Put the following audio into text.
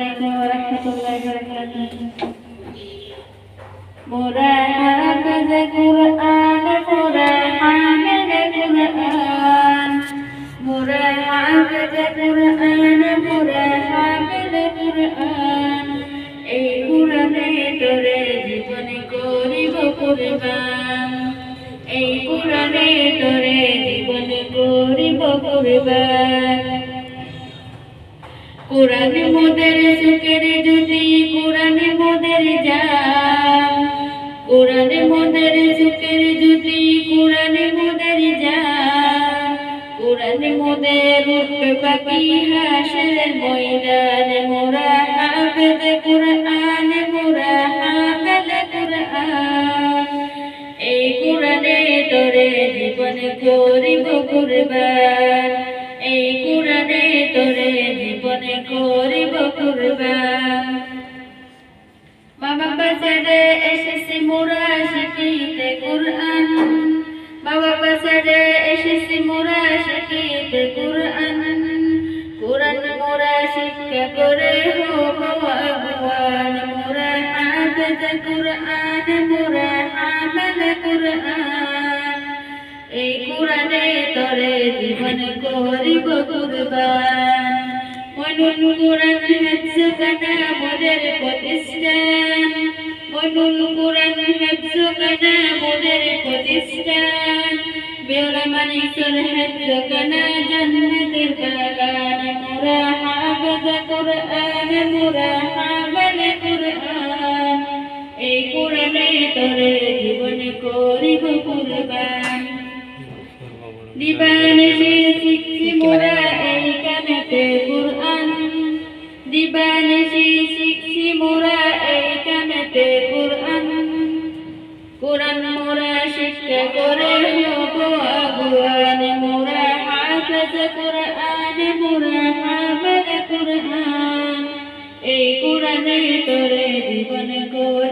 عليكم ورحمة الله وبركاته মোরা হাফেজ কুরআন মোরা হামিল কুরআন মোরা হাফেজ কুরআন মোরা হামিল কুরআন এই কুরআনে তোরে জীবন করিব কুরবান এই কুরআনে তোরে জীবন করিব কুরবান কোরআন মোদের সুখের যদি, কোরআন মোদের যান কোরআন মোদের সুখের যদি, কোরআন মোদের যান কোরআন মোদের উঠবে পাখি হাসের ময়দান, মোরা হাফেজ কোরআন, মোরা হাফেজ কোরআন। এই কোরআনে তোরে জীবন করিব কুরবান। এই কোরআনে তোরে শিখিতে কোরআন। বাবা বাজারে এসেছি মোরা শিখিতে কোরআন। কোরআন মোরা শিক্ষা করে হব আগুয়ান মোরা হাফেজ কোরআন, মোরা হামেল কোরআন। এই কোরআনে তোরে জীবন করিব কুরবান। মনুল কোরআন হেফজ কানা মোদের প্রতিষ্ঠান। মনুল কোরআন হেফজ কানা মোদের প্রতিষ্ঠান। বেওলা মানিকর হেফজ কানা জান্নাতের বাগান। মোরা হাফেজ কোরআন মোরা হামেল কোরআন। এই কোরআনে তোরে জীবন করিব কুরবান। দিবানিশি শিখছি কোরআন মোরা শিক্ষা করে হব আগুয়ান মোরা হাফেজ কোরআন, মোরা হাফেজ কোরআন। এই কোরআনে তোরে জীবন করে